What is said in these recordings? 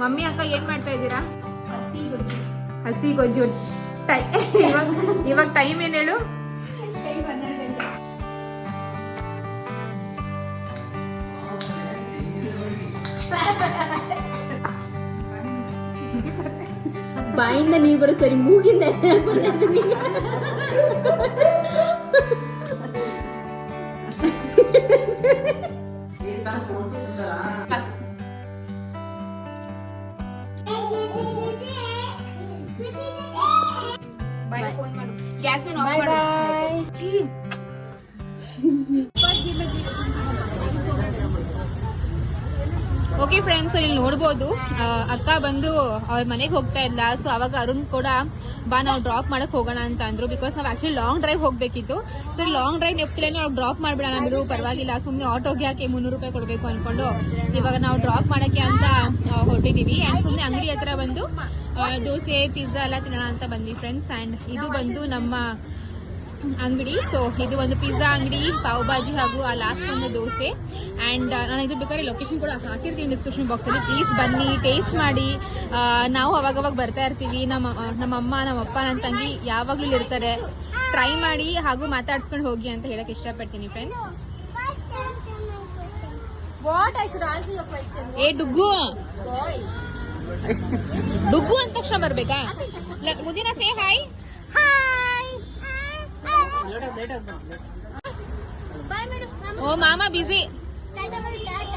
Mummy ಅಕ್ಕ ಏನ್ ಮಾಡ್ತಾ ಇದ್ದೀರಾ? ಹಸಿ ಗೊಜ್ಜು. ಹಸಿ ಗೊಜ್ಜು. ಟೈ ಇವಾಗ ಇವಾಗ ಟೈಮ್ ಏನ್ ಹೇಳು? ಬಾಯಿಂದ ನೀರು ಬರುತ್ತೆ ಮೂಗಿಂದ. ಎಣ್ಣೆ ಹಾಕ್ಕೊಳ್ತಾ ಫೋನ್ ಮಾಡು. ಗ್ಯಾಸ್ ಮೇಲೆ ಆಫ್ Bye ಮಾಡು. bye. ಓಕೆ ಫ್ರೆಂಡ್ಸ್ ಇಲ್ಲಿ ನೋಡ್ಬೋದು. ಅಕ್ಕ ಬಂದು ಅವ್ರ ಮನೆಗೆ ಹೋಗ್ತಾ ಇಲ್ಲ ಸೊ ಅವಾಗ ಅರುಣ್ ಕೂಡ ಬಾ ನಾವು ಡ್ರಾಪ್ ಮಾಡಕ್ ಹೋಗೋಣ ಅಂತ ಅಂದ್ರು. ಬಿಕಾಸ್ ನಾವು ಆಕ್ಚುಲಿ ಲಾಂಗ್ ಡ್ರೈವ್ ಹೋಗ್ಬೇಕಿತ್ತು. ಸೊ ಲಾಂಗ್ ಡ್ರೈವ್ ನೆಪ್ತಿಲೇನೆ ಅವ್ರು ಡ್ರಾಪ್ ಮಾಡ್ಬಿಡೋಣ ಬಿಡು ಪರವಾಗಿಲ್ಲ ಸುಮ್ಮನೆ ಆಟೋಗೆ ಯಾಕೆ ಮುನ್ನೂರು ರೂಪಾಯಿ ಕೊಡಬೇಕು ಅನ್ಕೊಂಡು. ಇವಾಗ ನಾವು ಡ್ರಾಪ್ ಮಾಡಕ್ಕೆ ಅಂತ ಹೊರಟಿದೀವಿ. ಅಂಡ್ ಸುಮ್ಮನೆ ಅಂಗಡಿ ಹತ್ರ ಬಂದು ದೋಸೆ ಪಿಜ್ಜಾ ಎಲ್ಲ ತಿನ್ನೋಣ ಅಂತ ಬಂದ್ವಿ ಫ್ರೆಂಡ್ಸ್ ಅಂಡ್ ಇದು ಬಂದು ನಮ್ಮ ಅಂಗಡಿ. ಸೊ ಇದು ಒಂದು ಪಿಜ್ಜಾ ಅಂಗಡಿ ಪಾವ್ ಭಾಜಿ ಹಾಗೂ ಆ ಲಾಸ್ಟ್ ಒಂದು ದೋಸೆ. ಅಂಡ್ ನಾನು ಇದು ಬೇಕಾದ್ರೆ ಲೊಕೇಶನ್ ಕೂಡ ಹಾಕಿರ್ತೀನಿ ಡಿಸ್ಕ್ರಿಪ್ಷನ್ ಬಾಕ್ಸ್ ಅಲ್ಲಿ. ಪ್ಲೀಸ್ ಬನ್ನಿ ಟೇಸ್ಟ್ ಮಾಡಿ. ನಾವು ಅವಾಗವಾಗ ಬರ್ತಾ ಇರ್ತೀವಿ. ನಮ್ಮ ನಮ್ಮ ಅಮ್ಮ ನಮ್ಮ ಅಪ್ಪ ನನ್ನ ತಂಗಿ ಯಾವಾಗ್ಲೂ ಇರ್ತಾರೆ. ಟ್ರೈ ಮಾಡಿ ಹಾಗೂ ಮಾತಾಡ್ಸ್ಕೊಂಡು ಹೋಗಿ ಅಂತ ಹೇಳಕ್ ಇಷ್ಟಪಡ್ತೀನಿ friends What? I should answer your question? ಏ ಡುಗ್ಗು! Boy. ಡುಗ್ಗು ಅಂದ ತಕ್ಷಣ ಬರ್ಬೇಕಾ ಲ- ಮುದಿನ say hi Hi. Bye, madam. ಓ ಮಾಮ ಬಿಸಿ Tata, madam. Tata.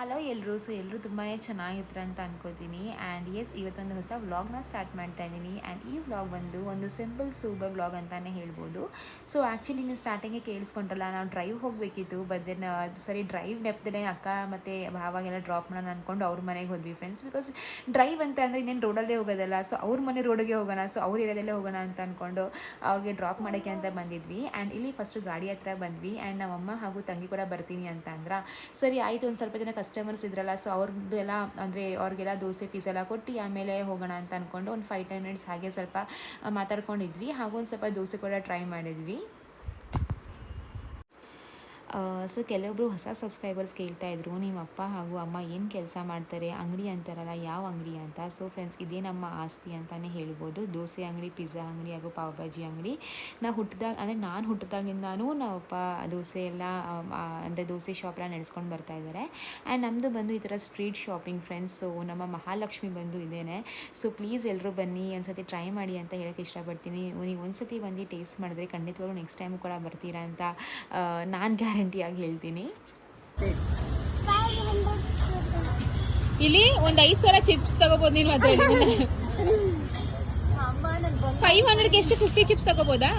ಹಲೋ ಎಲ್ಲರೂ ಸೊ ಎಲ್ಲರೂ ತುಂಬಾ ಚೆನ್ನಾಗಿರ್ತಾರೆ ಅಂತ ಅನ್ಕೋತೀನಿ. ಆ್ಯಂಡ್ ಎಸ್ ಇವತ್ತೊಂದು ಹೊಸ ವ್ಲಾಗ್ನ ಸ್ಟಾರ್ಟ್ ಮಾಡ್ತಾ ಇದ್ದೀನಿ. ಆ್ಯಂಡ್ ಈ ವ್ಲಾಗ್ ಬಂದು ಒಂದು ಸಿಂಪಲ್ ಸೂಪರ್ ವ್ಲಾಗ್ ಅಂತಲೇ ಹೇಳ್ಬೋದು. ಸೊ ಆ್ಯಕ್ಚುಲಿ ನೀವು ಸ್ಟಾರ್ಟಿಂಗೇ ಕೇಳಿಸ್ಕೊಂಡ್ರಲ್ಲ, ನಾವು ಡ್ರೈವ್ ಹೋಗಬೇಕಿತ್ತು. ಬಟ್ ದೆನ್ ಸರಿ ಡ್ರೈವ್ ನೆಪ್ದಲ್ಲೇ ಅಕ್ಕ ಮತ್ತು ಭಾವಾಗೆಲ್ಲ ಡ್ರಾಪ್ ಮಾಡೋಣ ಅಂದ್ಕೊಂಡು ಅವ್ರ ಮನೆಗೆ ಹೋದ್ವಿ ಫ್ರೆಂಡ್ಸ್ ಬಿಕಾಸ್ ಡ್ರೈವ್ ಅಂತ ಅಂದರೆ ಇನ್ನೇನು ರೋಡಲ್ಲೇ ಹೋಗೋದಲ್ಲ. ಸೊ ಅವ್ರ ಮನೆ ರೋಡಿಗೆ ಹೋಗೋಣ. ಸೊ ಅವ್ರ ಏರಿಯಾದಲ್ಲೇ ಹೋಗೋಣ ಅಂತ ಅಂದ್ಕೊಂಡು ಅವ್ರಿಗೆ ಡ್ರಾಪ್ ಮಾಡೋಕ್ಕೆ ಅಂತ ಬಂದಿದ್ವಿ. ಆ್ಯಂಡ್ ಇಲ್ಲಿ ಫಸ್ಟು ಗಾಡಿ ಹತ್ರ ಬಂದ್ವಿ. ಆ್ಯಂಡ್ ನಮ್ಮಮ್ಮ ಹಾಗೂ ತಂಗಿ ಕೂಡ ಬರ್ತೀನಿ ಅಂತ ಅಂದ್ರೆ, ಸರಿ, ಆಯಿತು, ಒಂದು ಸ್ವಲ್ಪ ಜನ ಕಸ್ಟಮರ್ಸ್ ಇದ್ರಲ್ಲ ಸೊ ಅವ್ರದ್ದು ಎಲ್ಲ, ಅಂದರೆ ಅವ್ರಿಗೆಲ್ಲ ದೋಸೆ ಪೀಸ್ ಎಲ್ಲ ಕೊಟ್ಟು ಆಮೇಲೆ ಹೋಗೋಣ ಅಂತ ಅಂದ್ಕೊಂಡು ಒಂದು ಫೈವ್ ಟೆನ್ ಮಿನಿಟ್ಸ್ ಹಾಗೆ ಸ್ವಲ್ಪ ಮಾತಾಡ್ಕೊಂಡಿದ್ವಿ. ಹಾಗೂ ಒಂದು ಸ್ವಲ್ಪ ದೋಸೆ ಕೂಡ ಟ್ರೈ ಮಾಡಿದ್ವಿ. ಸೊ ಕೆಲವೊಬ್ಬರು ಹೊಸ ಸಬ್ಸ್ಕ್ರೈಬರ್ಸ್ ಕೇಳ್ತಾ ಇದ್ರು, ನಿಮ್ಮ ಅಪ್ಪ ಹಾಗೂ ಅಮ್ಮ ಏನು ಕೆಲಸ ಮಾಡ್ತಾರೆ? ಅಂಗಡಿ ಅಂತಾರಲ್ಲ, ಯಾವ ಅಂಗಡಿ ಅಂತ? ಸೊ ಫ್ರೆಂಡ್ಸ್ ಇದೇ ನಮ್ಮ ಆಸ್ತಿ ಅಂತಲೇ ಹೇಳ್ಬೋದು. ದೋಸೆ ಅಂಗಡಿ ಪಿಜ್ಜಾ ಅಂಗಡಿ ಹಾಗೂ ಪಾವ್ ಭಾಜಿ ಅಂಗಡಿ. ನಾ ಹುಟ್ಟಿದಾಗ ಅಂದರೆ ನಾನು ಹುಟ್ಟಿದಾಗಿಂದಾನು ನಮ್ಮ ಅಪ್ಪ ದೋಸೆ ಎಲ್ಲ ಅಂದರೆ ದೋಸೆ ಶಾಪ್ ನಡೆಸ್ಕೊಂಡು ಬರ್ತಾ ಇದ್ದಾರೆ ಆ್ಯಂಡ್ ನಮ್ಮದು ಬಂದು ಈ ಥರ ಸ್ಟ್ರೀಟ್ ಶಾಪಿಂಗ್ ಫ್ರೆಂಡ್ಸ್ ಸೊ ನಮ್ಮ ಮಹಾಲಕ್ಷ್ಮಿ ಬಂದು ಇದೇನೆ. ಸೊ ಪ್ಲೀಸ್ ಎಲ್ಲರೂ ಬನ್ನಿ, ಒಂದ್ಸತಿ ಟ್ರೈ ಮಾಡಿ ಅಂತ ಹೇಳೋಕ್ಕೆ ಇಷ್ಟಪಡ್ತೀನಿ. ನೀವು ಒಂದ್ಸತಿ ಬಂದು ಟೇಸ್ಟ್ ಮಾಡಿದ್ರೆ ಖಂಡಿತವಾಗ್ಲೂ ನೆಕ್ಸ್ಟ್ ಟೈಮು ಕೂಡ ಬರ್ತೀರಾ ಅಂತ ನಾನು ಗ್ಯಾರಂಟಿಯಾಗಿ ಹೇಳ್ತೀನಿ. ಇಲ್ಲಿ ಒಂದ್ ಐದ್ ಸಾವಿರ ಚಿಪ್ಸ್ ತಗೋಬಹುದು ನೀನು ಬಂದು ಫೈವ್ ಹಂಡ್ರೆಡ್ ಎಷ್ಟು ಫಿಫ್ಟಿ ಚಿಪ್ಸ್ ತಗೋಬೋದಾ?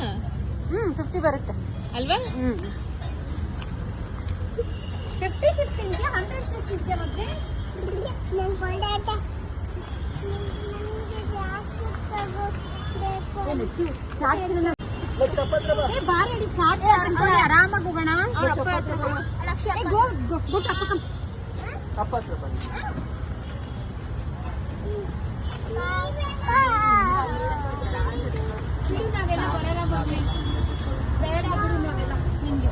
ಹ್ಮ್ ಫಿಫ್ಟಿ ಬರುತ್ತೆ. ಅಲ್ವಾ? ಫಿಫ್ಟಿ ಫಿಫ್ಟಿ ಇದೆಯಾ ಹಂಡ್ರೆಡ್ ಫಿಫ್ಟಿ ಇದೆ ಮತ್ತೆ ಚಾಟ್ ಆರಾಮಾಗಿ ಹೋಗೋಣ? ಅಪ್ಪ ನಾವೆಲ್ಲ ನಿಂಗೆ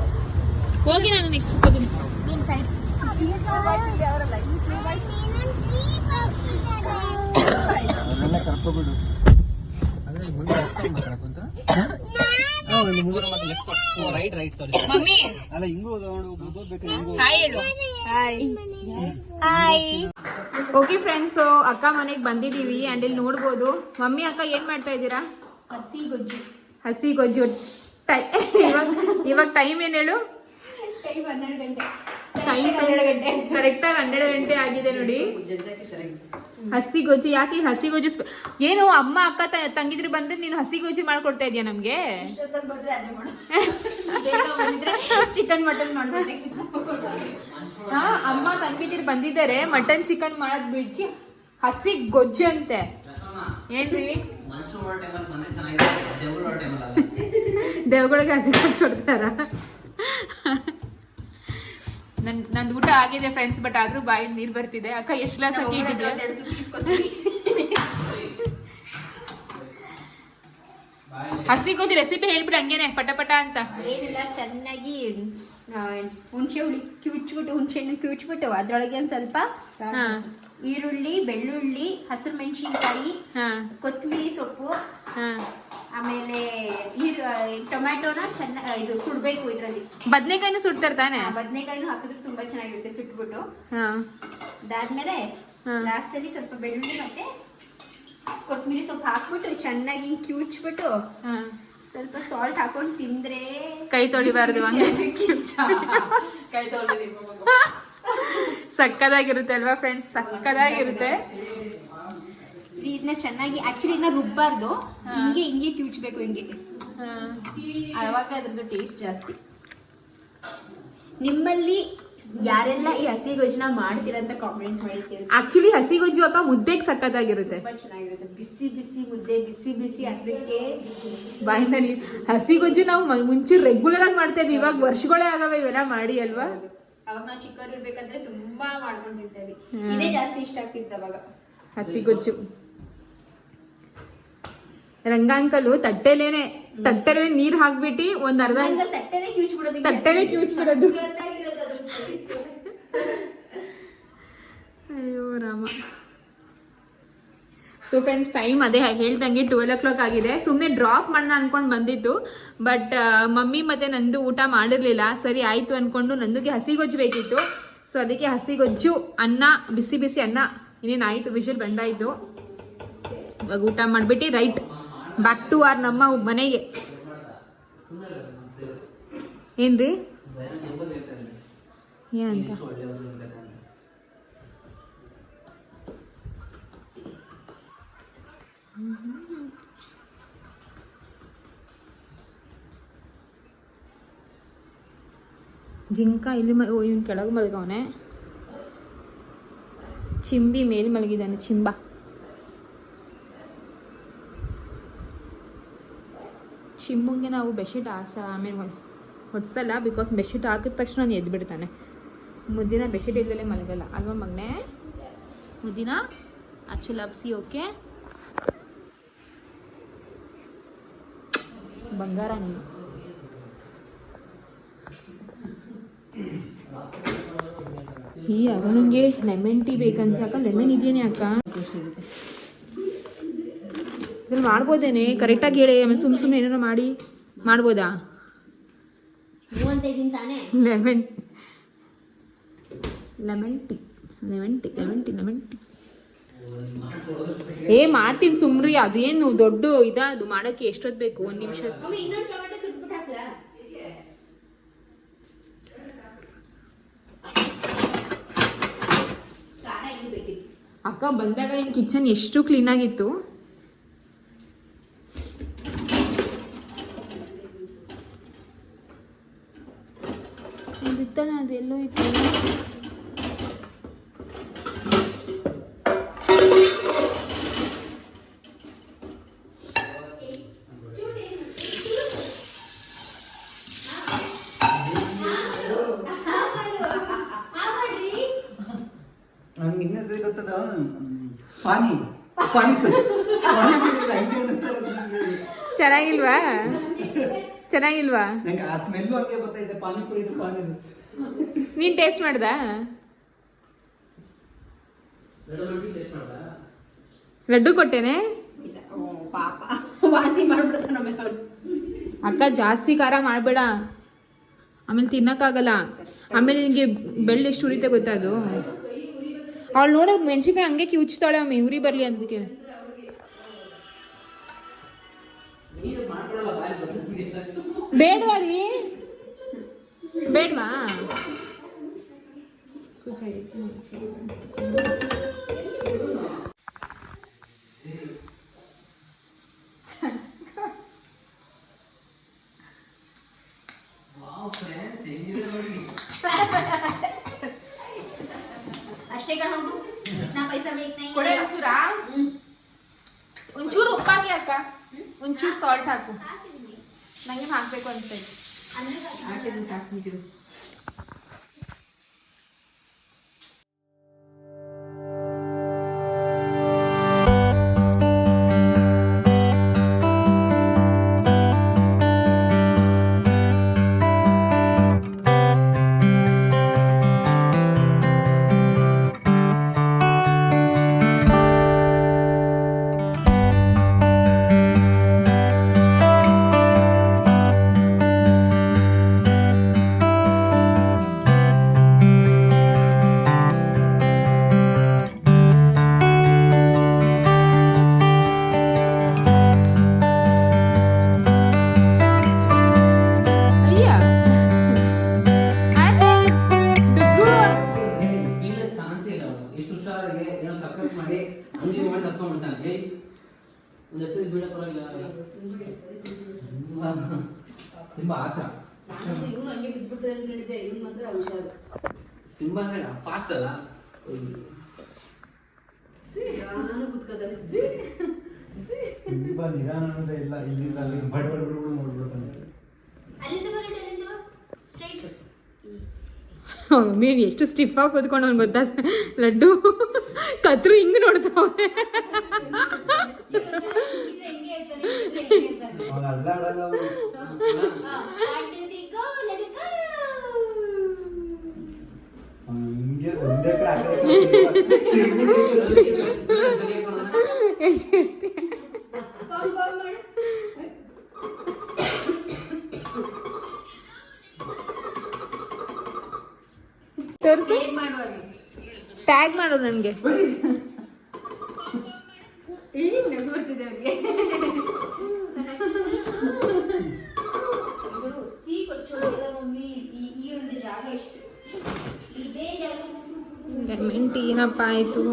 ಹೋಗಿ ನಾನು ನೆಕ್ಸ್ಟ್ ಹೋಗ್ತೀನಿ ನಿಮ್ಮ ಸೈಡ್ ಕರ್ಕೊಬಿಡು ಅದ್ರಲ್ಲಿ ಮುಂದೆ ರೈಟ್ ರೈಟ್ ಸಾರಿ ಮಮ್ಮಿ. ಅಲ್ಲ ಹಿಂಗೂ ಬೇಕು ಹಿಂಗೂ ಹಾಯ್ ಹೇಳು. ಹಾಯ್ ಓಕೆ ಫ್ರೆಂಡ್ಸ್ ಅಕ್ಕ ಮನೆಗೆ ಬಂದಿದ್ದೀವಿ ಅಂಡ್ ಇಲ್ಲಿ ನೋಡ್ಬೋದು. ಮಮ್ಮಿ ಅಕ್ಕ ಏನ್ ಮಾಡ್ತಾ ಇದ್ದೀರಾ? ಹಸಿ ಗೊಜ್ಜು. ಹಸಿ ಗೊಜ್ಜು. ಟೈ ಇವಾಗ ಇವಾಗ ಟೈಮ್ ಏನು ಹೇಳು? ಟೈಮ್ ಹನ್ನೆರಡು ಗಂಟೆ. ಟೈಮ್ ಹನ್ನೆರಡು ಗಂಟೆ. ಕರೆಕ್ಟ್ ಆಗಿ ಹನ್ನೆರಡು ಗಂಟೆ ಆಗಿದೆ ನೋಡಿ. ಹಸಿ ಗೊಜ್ಜು ಯಾಕೆ ಹಸಿ ಗೊಜ್ಜು ಏನು ಅಮ್ಮ ಅಕ್ಕ ತಂಗಿದ್ರೆ ತಂಗಿದ್ರು ಬಂದ್ರೆ ನೀನು ಹಸಿ ಗೊಜ್ಜು ಮಾಡ್ಕೊಡ್ತಾ ಇದೀಯ ನಮ್ಗೆ? ಚಿಕನ್ ಮಟನ್ ಹಾ ಅಮ್ಮ ತಂಗಿದಿರು ಬಂದಿದ್ದಾರೆ ಮಟನ್ ಚಿಕನ್ ಮಾಡಕ್ ಬಿಡ್ಸಿ ಹಸಿ ಗೊಜ್ಜು ಅಂತೆ. ಏನ್ರಿ? ದೇವ್ಗಳಿಗೆ ಹಸಿ ಗೊಜ್ಜು ಕೊಡ್ತಾರ? ನನ್ ನಂದು ಊಟ ಆಗಿದೆ ಫ್ರೆಂಡ್ಸ್ ಬಟ್ ಆದ್ರೂ ಬಾಯಿ ನೀರ್ ಬರ್ತಿದೆ. ಅಕ್ಕ ಎಷ್ಟು ಗ್ಲಾಸ್ ಅಕ್ಕಿ ಹಸಿ ಗೊಜ್ಜು ರೆಸಿಪಿ ಹೇಳ್ಬಿಡಿ ಹಂಗೇನೆ ಪಟ ಪಟ ಅಂತ. ಏನಿಲ್ಲ ಚೆನ್ನಾಗಿ ಹುಣ್ಸೆ ಹುಳಿ ಕಿವುಚ್ಬಿಟ್ಟು ಹುಣ್ಸೆ ಹಣ್ಣು ಕಿವುಚ್ಬಿಟ್ಟು ಅದ್ರೊಳಗೆ ಒಂದ್ ಸ್ವಲ್ಪ ಹಾ. ಈರುಳ್ಳಿ ಬೆಳ್ಳುಳ್ಳಿ ಹಸಿರು ಮೆಣಸಿನ್ಕಾಯಿ ಹಾ. ಕೊತ್ತಂಬರಿ ಸೊಪ್ಪು ಹಾ. ಆಮೇಲೆ ಟೊಮ್ಯಾಟೋನ ಚೆನ್ನಾಗಿ ಚೆನ್ನ ಇದು ಸುಡ್ಬೇಕು ಇದರಲ್ಲಿ. ಬದನೆಕಾಯಿನೂ ಸುಡ್ತಾರೆ ತಾನೆ? ಬದನೆಕಾಯಿನೂ ಹಾಕಿದ್ರೆ ತುಂಬಾ ಚೆನ್ನಾಗಿರುತ್ತೆ ಸುಟ್ಬಿಟ್ಟು. ಹಾ. ಅದಾದ್ಮೇಲೆ ಹಾ. ಲಾಸ್ಟ್ ಅಲ್ಲಿ ಸ್ವಲ್ಪ ಬೆಳ್ಳುಳ್ಳಿ ಮತ್ತೆ ಕೊತ್ತಂಬರಿ ಸೊಪ್ಪು ಹಾಕ್ಬಿಟ್ಟು ಚೆನ್ನಾಗಿ ಹಿಂಗ್ ಕಿವುಚ್ಬಿಟ್ಟು ಹಾ. ಸ್ವಲ್ಪ ಸಾಲ್ಟ್ ಹಾಕೊಂಡು ತಿಂದ್ರೆ ಕೈ ತೊಳಿಬಾರ್ದು ಸಕ್ಕದಾಗಿರುತ್ತೆ ಅಲ್ವಾ ಫ್ರೆಂಡ್ಸ್ ಸಕ್ಕದಾಗಿರುತ್ತೆ. ಇದನ್ನ ಚೆನ್ನಾಗಿ ಆಕ್ಚುಲಿ ಇದನ್ನ ರುಬ್ಬಾರ್ದು. ಹಿಂಗೆ ಹಿಂಗೆ ಕ್ಯೂಚ್ಬೇಕು ಹಿಂಗೆ. ಅವಾಗ ಅದ್ರದ್ದು ಟೇಸ್ಟ್ ಜಾಸ್ತಿ. ನಿಮ್ಮಲ್ಲಿ ಯಾರೆಲ್ಲ ಈ ಹಸಿ ಗೊಜ್ಜನ ಮಾಡ್ತೀರಂತ ಅಂತ ಕಾಮೆಂಟ್ ಮಾಡಿ ಆಕ್ಚುಲಿ ಹಸಿ ಗೊಜ್ಜು ಅಕ್ಕ ಮುದ್ದೆಗೆ ಸಕ್ಕತ್ತಾಗಿರುತ್ತೆ ತುಂಬಾ ಚೆನ್ನಾಗಿರುತ್ತೆ. ಬಿಸಿ ಬಿಸಿ ಮುದ್ದೆ ಬಿಸಿ ಬಿಸಿ ಅದಕ್ಕೆ ನೀರ್ ಹಸಿ ಗೊಜ್ಜು ನಾವು ಮುಂಚೆ ರೆಗ್ಯುಲರ್ ಆಗಿ ಮಾಡ್ತಾ ಇದ್ವಿ. ಇವಾಗ ವರ್ಷಗಳೇ ಆಗವೆ ಇವೆಲ್ಲ ಮಾಡಿ ಅಲ್ವಾ? ಅವಾಗ ನಾವು ಚಿಕ್ಕವ್ರು ಇರ್ಬೇಕಂದ್ರೆ ತುಂಬಾ ಮಾಡ್ಕೊಂಡು ತಿಂತೇವಿ ಇದೇ ಜಾಸ್ತಿ ಇಷ್ಟ ಆಗ್ತಿತ್ತು ಅವಾಗ. ಹಸಿ ಗೊಜ್ಜು. ರಂಗಾಂಕಲು ತಟ್ಟೆಲೇನೆ ತಟ್ಟೆಲೆ ನೀರ್ ಹಾಕ್ಬಿಟ್ಟು ಒಂದ್ ಅರ್ಧ ತಟ್ಟೆಲೆ ಕ್ಯೂಚ್ ಬಿಡೋದು ತಟ್ಟೆಲೆ ಕಿವುಚ್ಬಿಡೋದು. ಅಯ್ಯೋ ರಾಮ. ಸೊ ಫ್ರೆಂಡ್ಸ್ ಟೈಮ್ ಅದೇ ಹೇಳ್ದಂಗೆ ಟ್ವೆಲ್ ಓ ಕ್ಲಾಕ್ ಆಗಿದೆ. ಸುಮ್ಮನೆ ಡ್ರಾಪ್ ಮಾಡೋಣ ಅನ್ಕೊಂಡು ಬಂದಿತ್ತು ಬಟ್ ಮಮ್ಮಿ ಮತ್ತೆ ನಂದು ಊಟ ಮಾಡಿರ್ಲಿಲ್ಲ. ಸರಿ ಆಯ್ತು ಅನ್ಕೊಂಡು ನಂದುಗೆ ಹಸಿ ಗೊಜ್ಜು ಬೇಕಿತ್ತು. ಸೊ ಅದಕ್ಕೆ ಹಸಿಗೊಜ್ಜು ಅನ್ನ ಬಿಸಿ ಬಿಸಿ ಅನ್ನ. ಇನ್ನೇನು ಆಯ್ತು? ವಿಷಲ್ ಬಂದಾಯ್ತು. ಇವಾಗ ಊಟ ಮಾಡ್ಬಿಟ್ಟು ರೈಟ್ ಬ್ಯಾಕ್ ಟು ಆರ್ ನಮ್ಮ ಮನೆಗೆ. ಏನ್ರಿ? ಏನಂತ? ಜಿಂಕ ಇಲ್ಲಿ ಓ, ಇವ್ನು ಕೆಳಗೆ ಮಲಗವನೆ. ಚಿಂಬಿ ಮೇಲೆ ಮಲಗಿದ್ದಾನೆ, ಚಿಂಬ. ಚಿಮ್ಮಂಗೆ ನಾವು ಬೆಡ್ಶೀಟ್ ಹಾಸ ಆಮೇಲೆ ಹೊತ್ಸಲ್ಲ ಬಿಕಾಸ್ ಬೆಡ್ಶೀಟ್ ಹಾಕಿದ ತಕ್ಷಣ ಅವ್ನು ಎದ್ದು ಬಿಡ್ತಾನೆ ಮುದ್ದಿನ ಬೆಡ್ಶೀಟ್ ಇಲ್ಲದಲ್ಲೇ ಮಲಗಲ್ಲ. ಅಲ್ವಾ ಮಗನೇ? ಮುದ್ದಿನ? ಆಕ್ಚುಲಿ ಲವ್ಸಿ ಓಕೆ ಬಂಗಾರ ನೀನು. ಈ ಅವನಿಗೆ ಲೆಮನ್ ಟೀ ಬೇಕಂತ ಅಕ್ಕ. ಲೆಮನ್ ಇದೆಯೇನೆ ಅಕ್ಕ? ಇದ್ರಲ್ಲಿ ಮಾಡ್ಬೋದೇನೆ? ಕರೆಕ್ಟಾಗಿ ಹೇಳಿ ಆಮೇಲೆ ಸುಮ್ ಸುಮ್ಮನೆ ಏನಾರ ಮಾಡಿ. ಮಾಡ್ಬೋದಾ? Lemon. Lemon tea. Lemon tea lemon tea lemon tea. ಏ ಮಾಡ್ತೀನಿ ಸುಮ್ರಿ. ಅದೇನು ದೊಡ್ಡ ಇದ? ಅದು ಮಾಡಕ್ಕೆ ಎಷ್ಟೊತ್ತು ಬೇಕು? ಒಂದು ನಿಮಿಷ. ಅಕ್ಕ ಬಂದಾಗ ನಿಮ್ಮ ಕಿಚನ್ ಎಷ್ಟು ಕ್ಲೀನ್ ಗೊತ್ತದ ಪಾನಿ. ಪಾನಿಪುರಿ. ಚೆನ್ನಾಗಿಲ್ವಾ? ಚೆನ್ನಾಗಿಲ್ವಾ? ನಂಗೆ ಆ ಸ್ಮೆಲ್ಲು ಹಂಗೆ ಬರ್ತಾ ಇದು. ಪಾನಿ. ನೀನ್ ಟೇಸ್ಟ್ ಮಾಡ್ದ? ಲಡ್ಡು ಕೊಟ್ಟೇನೆ? ಅಕ್ಕ ಜಾಸ್ತಿ ಖಾರ ಮಾಡಬೇಡ. ಆಮೇಲೆ ತಿನ್ನಕ್ಕಾಗಲ್ಲ. ಆಮೇಲೆ ನಿನಗೆ ಬೆಳ್ಳ ಎಷ್ಟು ಉರಿತೆ ಗೊತ್ತಾ ಅದು? ಅವಳು ನೋಡ ಮೆಣಸಿನ್ಕಾಯಿ ಹಂಗೆ ಕಿವುಚ್ತಾಳೆ ಅಮ್ಮ ಉರಿ ಬರ್ಲಿ ಅದಕ್ಕೆ ಬೇಡವಾ ರೀ? ಬೇಡವಾ ಅಷ್ಟೇ ಕಣ ಹೋಗು ಇತ್ನಾ ಪೈಸಾ ಬೇಕು ಕೊಡೆ ಒಂಚೂರಾ ಒಂಚೂರು ಉಪ್ಪಾಕಿ ಅಕ್ಕ ಒಂಚೂರು ಸಾಲ್ಟ್ ಹಾಕು ನಂಗೆ ಹಾಕ್ಬೇಕು ಅನ್ಸೈತೆ ಹಾಕಿದ್ದು ಸಾಕು ಏನೋ ಸಿಂಬ ಅಂದ್ರೆ ಫಾಸ್ಟ್ ಅಲ್ಲ? ತುಂಬಾ ನಿಧಾನ ಅನ್ನೋದೇ ಇಲ್ಲ ಇಲ್ಲಿಂದ ಅಲ್ಲಿ ಬಡ ಬಡ ಬಡ ಅಲ್ಲಿಂದ ಸ್ಟ್ರೈಟ್ ಎಷ್ಟು ಸ್ಟಿಫ್ ಆಗಿ ಕೂತ್ಕೊಂಡು ಅವ್ನು ಗೊತ್ತಾ? ಲಡ್ಡು. ಕತ್ರು ಹಿಂಗ್ ನೋಡ್ತಾವೆ ಅವ್ನು ಅಲ್ಲಾಡಲ್ಲ ಅವ್ನು. ಅವ್ನು ಹಿಂಗೆ ಒಂದೇ ಕಡೆ ಆ ಕಡೆ ಈ ಕಡೆ ತಿರ್ಗ್ಬಿಟ್ಟು ತೋರಿಸು ಟ್ಯಾಗ್ ಮಾಡು ನನಗೆ ಸಿ ಕೊಚ್ಚೋದಿಲ್ಲ ಮಮ್ಮಿ ಈ ಈ ಒಂದು ಜಾಗ ಎಷ್ಟು? ಇದೇ ಜಾಗ ಲೆಮನ್ ಟೀ ಏನಪ್ಪ ಆಯ್ತು.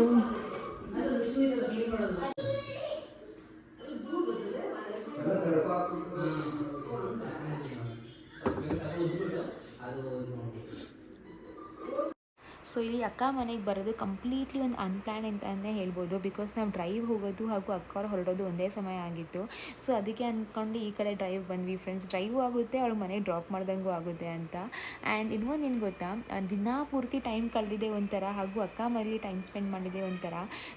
ಸೊ ಇಲ್ಲಿ ಅಕ್ಕ ಮನೆಗೆ ಬರೋದು ಕಂಪ್ಲೀಟ್ಲಿ ಒಂದು ಅನ್ಪ್ಲ್ಯಾನ್ ಅಂತಲೇ ಹೇಳ್ಬೋದು. ಬಿಕಾಸ್ ನಾವು ಡ್ರೈವ್ ಹೋಗೋದು ಹಾಗೂ ಅಕ್ಕ ಅವ್ರು ಹೊರಡೋದು ಒಂದೇ ಸಮಯ ಆಗಿತ್ತು. ಸೊ ಅದಕ್ಕೆ ಅಂದ್ಕೊಂಡು ಈ ಕಡೆ ಡ್ರೈವ್ ಬಂದ್ವಿ ಫ್ರೆಂಡ್ಸ್ ಡ್ರೈವು ಆಗುತ್ತೆ, ಅವಳು ಮನೆಗೆ ಡ್ರಾಪ್ ಮಾಡ್ದಂಗೂ ಆಗುತ್ತೆ ಅಂತ. ಆ್ಯಂಡ್ ಇನ್ನೊಂದು ಏನು ಗೊತ್ತಾ? ದಿನ ಪೂರ್ತಿ ಟೈಮ್ ಕಳೆದಿದೆ ಒಂಥರ ಹಾಗೂ ಅಕ್ಕ ಮನೆಯಲ್ಲಿ ಟೈಮ್ ಸ್ಪೆಂಡ್ ಮಾಡಿದೆ ಒಂಥರ.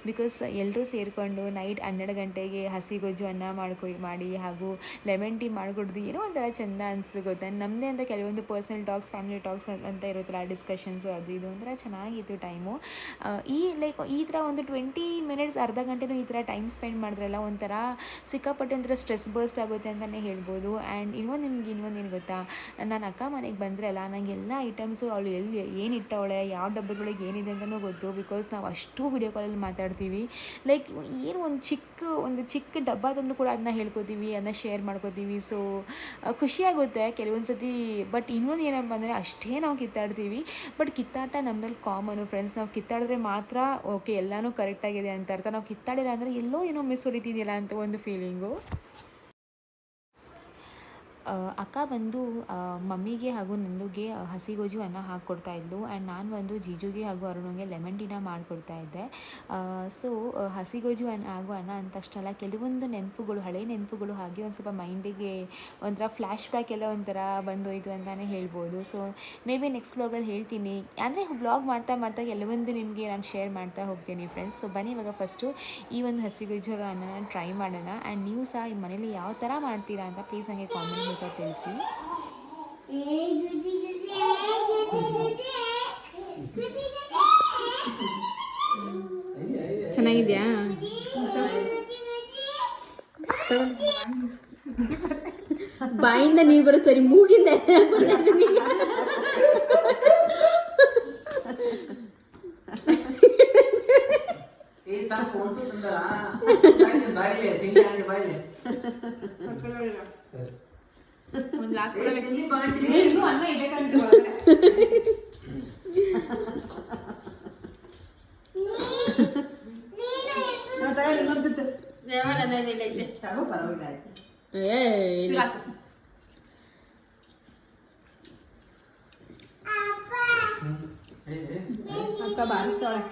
ಬಿಕಾಸ್ ಎಲ್ಲರೂ ಸೇರಿಕೊಂಡು ನೈಟ್ ಹನ್ನೆರಡು ಗಂಟೆಗೆ ಹಸಿಗೊಜ್ಜು ಅನ್ನ ಮಾಡ್ಕೊ ಮಾಡಿ ಹಾಗೂ ಲೆಮನ್ ಟೀ ಮಾಡಿಕೊಡ್ದು ಏನೋ ಒಂಥರ ಚೆಂದ ಅನಿಸ್ತು ಗೊತ್ತಾ? ನಮ್ಮದೇ ಅಂತ ಕೆಲವೊಂದು ಪರ್ಸನಲ್ ಟಾಕ್ಸ್ ಫ್ಯಾಮಿಲಿ ಟಾಕ್ಸ್ ಅಂತ ಇರುತ್ತಲ್ಲ ಡಿಸ್ಕಷನ್ಸು ಅದು ಇದು ಒಂಥರ ಚೆನ್ನಾಗಿತ್ತು ಟೈಮು. ಈ ಲೈಕ್ ಈ ಥರ ಒಂದು ಟ್ವೆಂಟಿ ಮಿನಿಟ್ಸ್ ಅರ್ಧ ಗಂಟೆನೂ ಈ ಥರ ಟೈಮ್ ಸ್ಪೆಂಡ್ ಮಾಡಿದ್ರಲ್ಲ, ಒಂಥರ ಸಿಕ್ಕಾಪಟ್ಟೆ ಒಂಥರ ಸ್ಟ್ರೆಸ್ ಬರ್ಸ್ಟ್ ಆಗುತ್ತೆ ಅಂತಲೇ ಹೇಳ್ಬೋದು. ಆ್ಯಂಡ್ ಇನ್ನೊಂದು ನಿಮ್ಗೆ ಇನ್ನೊಂದು ಏನು ಗೊತ್ತಾ ನಾನು ಅಕ್ಕ ಮನೆಗೆ ಬಂದ್ರಲ್ಲ ನನಗೆ ಎಲ್ಲ ಐಟಮ್ಸು ಅವಳು ಎಲ್ಲಿ ಏನು ಇಟ್ಟವಳೆ, ಯಾವ ಡಬ್ಬಗಳಿಗೆ ಏನಿದೆ ಅಂತಲೂ ಗೊತ್ತು ಬಿಕಾಸ್ ನಾವು ಅಷ್ಟು ವಿಡಿಯೋ ಕಾಲಲ್ಲಿ ಮಾತಾಡ್ತೀವಿ. ಲೈಕ್ ಏನು ಒಂದು ಚಿಕ್ಕ ಒಂದು ಚಿಕ್ಕ ಡಬ್ಬ ತಂದು ಕೂಡ ಅದನ್ನ ಹೇಳ್ಕೊತೀವಿ ಅದನ್ನ ಶೇರ್ ಮಾಡ್ಕೋತೀವಿ. ಸೊ ಖುಷಿಯಾಗುತ್ತೆ ಕೆಲವೊಂದು ಸತಿ ಬಟ್ ಇನ್ನೊಂದು ಏನಪ್ಪ ಅಂದರೆ ಅಷ್ಟೇ ನಾವು ಕಿತ್ತಾಡ್ತೀವಿ. ಬಟ್ ಕಿತ್ತಾಟ ನಮ್ಮಲ್ಲಿ ಕಾಮನು ಫ್ರೆಂಡ್ಸ್ ನಾವು ಕಿತ್ತಾಡಿದ್ರೆ ಮಾತ್ರ ಓಕೆ ಎಲ್ಲನೂ ಕರೆಕ್ಟಾಗಿದೆ ಅಂತ ಅರ್ಥ. ನಾವು ಕಿತ್ತಾಡಿಲ್ಲ ಅಂದರೆ ಎಲ್ಲೋ ಏನೋ ಮಿಸ್ ಹೊಡಿತಿದೆಯಲ್ಲ ಅಂತ ಒಂದು ಫೀಲಿಂಗು ಅಕ್ಕ ಬಂದು ಮಮ್ಮಿಗೆ ಹಾಗೂ ನಂದುಗೆ ಹಸಿಗೋಜು ಅನ್ನ ಹಾಕ್ಕೊಡ್ತಾ ಇದ್ಲು. ಆ್ಯಂಡ್ ನಾನು ಬಂದು ಜೀಜುಗೆ ಹಾಗೂ ಅರುಣಿಗೆ ಲೆಮನ್ ಟೀನ ಮಾಡಿಕೊಡ್ತಾ ಇದ್ದೆ. ಸೊ ಹಸಿಗೋಜು ಅನ್ನ ಹಾಗೂ ಅನ್ನ ಅಂದ ತಕ್ಷಣ ಕೆಲವೊಂದು ನೆನಪುಗಳು, ಹಳೆ ನೆನಪುಗಳು ಹಾಗೆ ಒಂದು ಸ್ವಲ್ಪ ಮೈಂಡಿಗೆ ಒಂಥರ ಫ್ಲ್ಯಾಶ್ ಬ್ಯಾಕ್ ಎಲ್ಲ ಒಂಥರ ಬಂದೋಯ್ತು ಅಂತಲೇ ಹೇಳ್ಬೋದು. ಸೊ ಮೇ ಬಿ ನೆಕ್ಸ್ಟ್ ಬ್ಲಾಗಲ್ಲಿ ಹೇಳ್ತೀನಿ. ಅಂದರೆ ಬ್ಲಾಗ್ ಮಾಡ್ತಾ ಮಾಡ್ತಾ ಕೆಲವೊಂದು ನಿಮಗೆ ನಾನು ಶೇರ್ ಮಾಡ್ತಾ ಹೋಗ್ತೀನಿ ಫ್ರೆಂಡ್ಸ್ ಸೊ ಬನ್ನಿ ಇವಾಗ ಫಸ್ಟು ಈ ಒಂದು ಹಸಿಗೊಜ್ಜು ಅನ್ನನ ಟ್ರೈ ಮಾಡೋಣ. ಆ್ಯಂಡ್ ನೀವು ಸಹ ಈ ಮನೇಲಿ ಯಾವ ಥರ ಮಾಡ್ತೀರಾ ಅಂತ ಪ್ಲೀಸ್ ನನಗೆ ಕಾಮೆಂಟ್ ಮೂಲಕ ತಿಳಿಸಿ. ಚೆನ್ನಾಗಿದ್ಯಾ? ಬಾಯಿಂದ ನೀರು ಬರುತ್ತೆ ಸರಿ ಮೂಗಿಂದ ಬಾಯಿಲೆ ತಿಂಡಿ ಬಾಯಿಲೆ. ಒಂದು ಲಾಸ್ಟ್ ಏ, ತಿಂಡಿ ಬಾಯಿಲೆ ಇನ್ನೂ ಅನ್ನ ಇದೆ ಕಂಡು ಒಳಗಡೆ. ಏ, ಏ, ಅಕ್ಕ ಬಾರಿಸ್ತಾಳೆ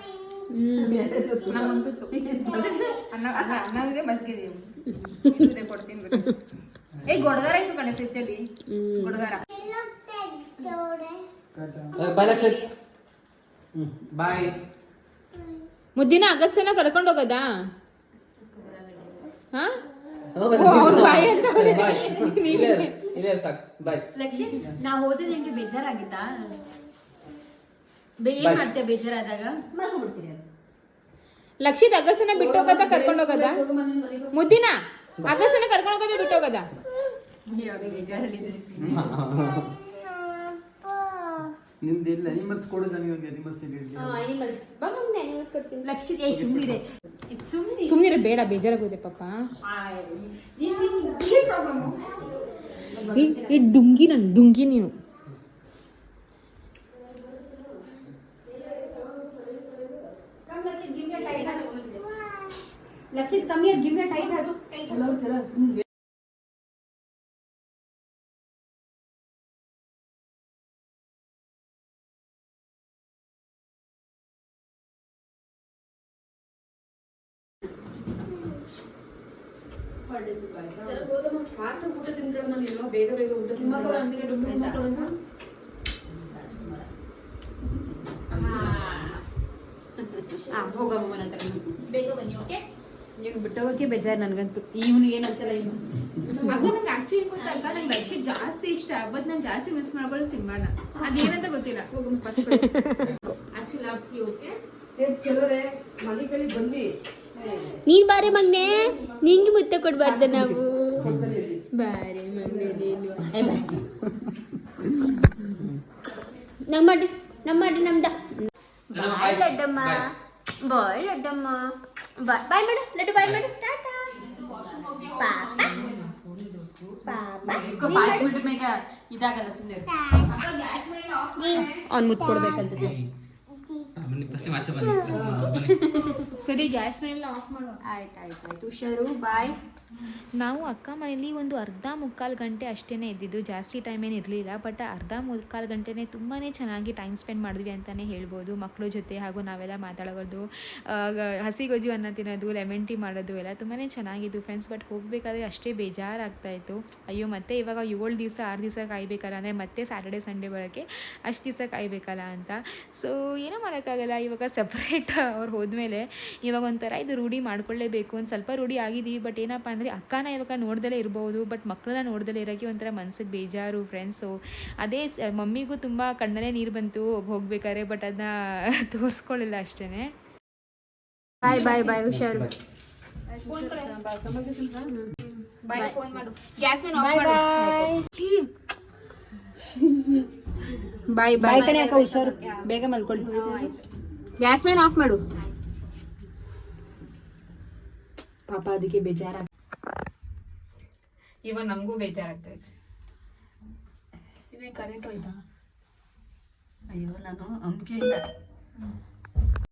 ಅನ್ನ ಅನ್ನ ಅನ್ನಂದ್ರೆ ಮಜ್ಜಿಗೆ ಇದೆ ಕೊಡ್ತೀನಿ ಬಿಡು. ಏ ಗೊಡಗಾರ ಇತ್ತು ಕಣೆ ಫ್ರಿಜ್ ಅಲ್ಲಿ ಗೊಡಗಾರ. ಬಾಯ್ ಮುದ್ದಿನ ಅಗಸ್ತ್ಯನ ಕರ್ಕೊಂಡು ಹೋಗೋದಾ? ಹಾ? ಹೋಗೋದು. ಓ, ಅವ್ನ್ ಬಾಯ್ ಅಂತ ಅವ್ನೆ. ಬಾಯ್. ಇಲ್ಲೇ ಇರು, ಇಲ್ಲೇ ಇರು ಸಾಕು. ಬಾಯ್. ಲಕ್ಷ್ಮಿ ನಾ ಹೋದ್ರೆ ನಂಗೆ ಬೇಜಾರಾಗಿತ್ತಾ? ಏನ್ ಮಾಡ್ತೇವೆ ಬೇಜಾರಾದಾಗ? ಮರ್ಕೊಂಡ್ಬಿಡ್ತೀನಿ ಲಕ್ಷಿತ್ ಅಗಸ್ತ್ಯನ ಬಿಟ್ಟು ಹೋಗದ ಕರ್ಕೊಂಡು ಹೋಗದ? ಮುದ್ದಿನ ಅಗಸ್ತ್ಯನ ಕರ್ಕೊಂಡು ಹೋಗೋದ ಬಿಟ್ಟು ಹೋಗೋದಾ? ಇವಾಗ ಬೇಜಾರಲ್ಲಿ ನಿಮ್ದು ಇಲ್ಲ ಅನಿಮಲ್ಸ್ ಕೊಡು ನನಗೆ ಅನಿಮಲ್ಸ್ ಇಲ್ಲಿ ಅನಿಮಲ್ಸ್ ಬಾ ಮುಂದೆ ಅನಿಮಲ್ಸ್ ಕೊಡ್ತೀನಿ. ಲಕ್ಷ್ಮಿ ಏ ಸುಮ್ಮನಿದೆ ಸುಮ್ಮನೆ ಸುಮ್ಮನೆ ಬೇಡ ಬೇಜಾರಾಗುತ್ತೆ ಪಾಪ. ಏನ್ ಪ್ರಾಬ್ಲಮ್ ಈ- ಈ ಡುಂಗಿ ನಾನು ಡುಂಗಿ ನೀನು. ಲಕ್ಷಿತ್ ಕಮ್ಮಿ ಗಿವ್ ಟೈಟ್ ಅದು ಹೋಗಮ್ಮ ನಂತರ ಬೇಗ ಬನ್ನಿ ಓಕೆ ನೀನು ಬಿಟ್ಟೋಗಕ್ಕೆ ಬೇಜಾರು ನನಗಂತೂ. ಇವನಿಗೆ ಏನು ಅನ್ಸಲ್ಲ ಇವನು. ಮಗು ನಂಗೆ ಆಕ್ಚುಲಿ ಗೊತ್ತಾಗ ನಂಗೆ ಲಕ್ಷ ಜಾಸ್ತಿ ಇಷ್ಟ ಬಟ್ ನಾನು ಜಾಸ್ತಿ ಮಿಸ್ ಮಾಡ್ಕೊಳ್ಳೋ ಸಿನಿಮಾನ. ಅದೇನಂತ ಗೊತ್ತಿಲ್ಲ. ಆಕ್ಚುಲಿ ಲವ್ಸ್ ಯು ಓಕೆ ನೀನ್ ಬಾರೆ ಮಗ್ನೆ. ನಿಂಗೆ ಮುತ್ತೆ ಕೊಡ್ಬಾರ್ದ ನಾವು. ಬಾರೆ ಮಗ್ನೆ ಏ ಬಾರಿ. ನಮ್ಮ ಮಾಡಿ ನಮ್ಮ ಮಾಡಿ ನಮ್ದ ಬಾಯ್ ಲಡ್ಡಮ್ಮ ಬಾಯ್. ಲಡ್ಡಮ್ಮ ಬಾಯ್ ಬಾಯ್ ಮಾಡು ಲಡ್ಡು ಬಾಯ್ ಮಾಡು ಟಾಟಾ ಪಾಪ ಪಾಪ ಪಾಂಚ್ ಮಿನಿಟ್ ಬೇಗ ಇದಾಗಲ್ಲ ಸುಮ್ಮನೆ ಅವ್ನು ಮುತ್ತು ಕೊಡ್ಬೇಕಂತ ಸರಿ ಗ್ಯಾಸ್ ಮೇಲೆ ಆಫ್ ಮಾಡು. ಆಯ್ತು ಆಯ್ತು ಆಯ್ತು. ಹುಷಾರು ಬಾಯ್ ನಾವು ಅಕ್ಕ ಮನೇಲಿ ಒಂದು ಅರ್ಧ ಮುಕ್ಕಾಲು ಗಂಟೆ ಅಷ್ಟೇ ಇದ್ದಿದ್ದು. ಜಾಸ್ತಿ ಟೈಮ್ ಏನು ಇರಲಿಲ್ಲ. ಬಟ್ ಅರ್ಧ ಮುಕ್ಕಾಲು ಗಂಟೆನೇ ತುಂಬಾ ಚೆನ್ನಾಗಿ ಟೈಮ್ ಸ್ಪೆಂಡ್ ಮಾಡಿದ್ವಿ ಅಂತಲೇ ಹೇಳ್ಬೋದು. ಮಕ್ಕಳ ಜೊತೆ ಹಾಗೂ ನಾವೆಲ್ಲ ಮಾತಾಡೋದು ಹಸಿ ಗೊಜ್ಜು ಅನ್ನ ತಿನ್ನೋದು ಲೆಮನ್ ಟೀ ಮಾಡೋದು ಎಲ್ಲ ತುಂಬಾ ಚೆನ್ನಾಗಿದ್ದು ಫ್ರೆಂಡ್ಸ್ ಬಟ್ ಹೋಗಬೇಕಾದ್ರೆ ಅಷ್ಟೇ ಬೇಜಾರಾಗ್ತಾಯಿತ್ತು ಅಯ್ಯೋ, ಮತ್ತೆ ಇವಾಗ ಏಳು ದಿವಸ, ಆರು ದಿವಸ ಕಾಯಬೇಕಲ್ಲ ಅಂದರೆ ಮತ್ತೆ ಸ್ಯಾಟರ್ಡೆ ಸಂಡೇ ಬರೋಕ್ಕೆ ಅಷ್ಟು ದಿವಸ ಕಾಯಬೇಕಲ್ಲ ಅಂತ. ಸೊ ಏನೂ ಮಾಡೋಕ್ಕಾಗಲ್ಲ. ಇವಾಗ ಸಪ್ರೇಟ್ ಅವ್ರು ಹೋದ್ಮೇಲೆ ಇವಾಗ ಒಂಥರ ಇದು ರೂಢಿ ಮಾಡ್ಕೊಳ್ಳೇಬೇಕು. ಒಂದು ಸ್ವಲ್ಪ ರೂಢಿ ಆಗಿದ್ದೀವಿ ಬಟ್ ಏನಪ್ಪ ಅಂದರೆ ಅಕ್ಕನ ಇವಾಗ ನೋಡ್ದಲೇ ಇರ್ಬೋದು ಬಟ್ ಮಕ್ಕಳನ್ನ ನೋಡ್ದಲೇ ಇರೋಕ್ಕೆ ಒಂಥರ ಮನ್ಸಿಗೆ ಬೇಜಾರು ಫ್ರೆಂಡ್ಸು ಅದೇ ಮಮ್ಮಿಗೂ ತುಂಬ ಕಣ್ಣಲ್ಲೇ ನೀರು ಬಂತು ಹೋಗ್ಬೇಕಾದ್ರೆ ಬಟ್ ಅದನ್ನ ತೋರಿಸ್ಕೊಳ್ಳಿಲ್ಲ ಅಷ್ಟೇ ಬಾಯ್ ಬಾಯ್ ಬಾಯ್ ಹುಷಾರು. ಬಾಯ್ ಫೋನ್ ಮಾಡು. ಗ್ಯಾಸ್ ಮೇಲೆ ಆಫ್ ಮಾಡು. ಬಾಯ್ ಬಾಯ್ ಕಣೆ ಅಕ್ಕ ಹುಷಾರು. ಬೇಗ ಮಲ್ಕೊಳ್ಳಿ. ಗ್ಯಾಸ್ ಮೇನ್ ಆಫ್ ಮಾಡು. ಪಾಪ ಅದಕ್ಕೆ ಬೇಜಾರ ಇವಾಗ ನಮಗೂ ಬೇಜಾರಾಗ್ತೈತೆ ಅಯ್ಯೋ ನಾನು ಅಂಬಿಕೆ ಇಲ್ಲ.